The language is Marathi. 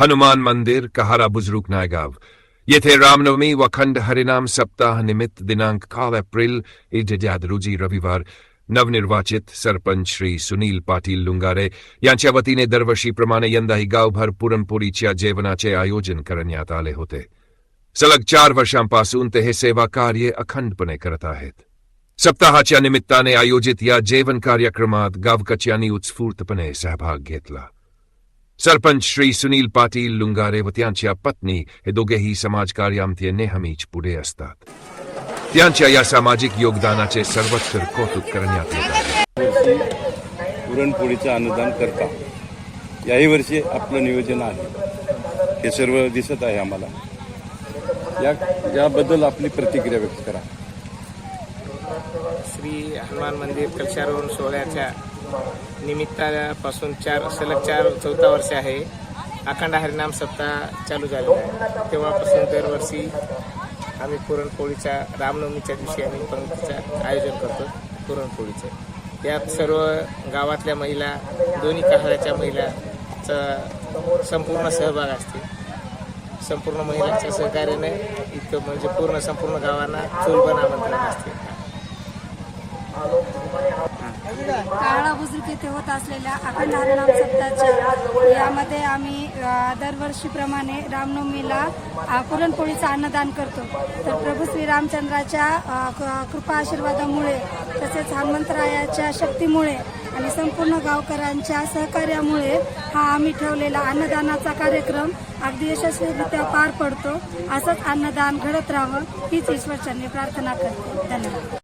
हनुमान मंदिर कहारा बुजुर्ग नायगाव। येथे रामनवमी व खंड हरिनाम सप्ताह निमित्त दिनांक काल एप्रिल इज्याद रोजी रविवार नवनिर्वाचित सरपंच श्री सुनील पाटील लुंगारे यांच्या वतीने दरवर्षीप्रमाणे यंदाही गावभर पुरणपोळीच्या जेवणाचे आयोजन करण्यात आले होते. सलग चार वर्षांपासून ते हे सेवा कार्य अखंडपणे करत आहेत. सप्ताहाच्या निमित्ताने आयोजित या जेवण कार्यक्रमात गावकच्यांनी उत्स्फूर्तपणे सहभाग घेतला. सरपंच श्री सुनील पाटील लुंगारे व त्यांच्या पत्नी हे दोघेही समाजकार्यामध्ये नेहमीच पुढे असतात त्यांच्या या सामाजिक योगदानाचे सर्वत्र कौतुक करण्यात येत आहे पुरणपोळीचं अनुदान करता. याही वर्षी आपलं नियोजन आहे. हे सर्व दिसत आहे आम्हाला. या याबद्दल आपली प्रतिक्रिया व्यक्त करा. श्री हनुमान मंदिर कलशारोहण सोहळ्याच्या निमित्तापासून चार सलग चार चौथा वर्ष आहे. अखंड हरिनाम सप्ताह चालू झालेला आहे. तेव्हापासून दरवर्षी आम्ही पुरणपोळीच्या रामनवमीच्या दिवशी आम्ही पंक्तीचं आयोजन करतो पुरणपोळीचं. त्यात सर्व गावातल्या महिला दोन्ही कहाळ्याच्या महिलाचा संपूर्ण सहभाग असते. संपूर्ण महिलांच्या सहकार्याने इथं म्हणजे पूर्ण संपूर्ण गावांना चूलबन आमंत्रण असते. काळा बुजुर्ग येथे होत असलेल्या अखंड हरिनाम सप्ताहाच्या यामध्ये आम्ही दरवर्षीप्रमाणे रामनवमीला पुरणपोळीचं अन्नदान करतो. तर प्रभू श्री रामचंद्राच्या कृपा आशीर्वादामुळे तसेच हनुमंतरायाच्या शक्तीमुळे आणि संपूर्ण गावकऱ्यांच्या सहकार्यामुळे हा आम्ही ठेवलेला अन्नदानाचा कार्यक्रम अगदी यशस्वीरित्या पार पडतो. असंच अन्नदान घडत राहावं हीच ईश्वरचरणी प्रार्थना करते. धन्यवाद.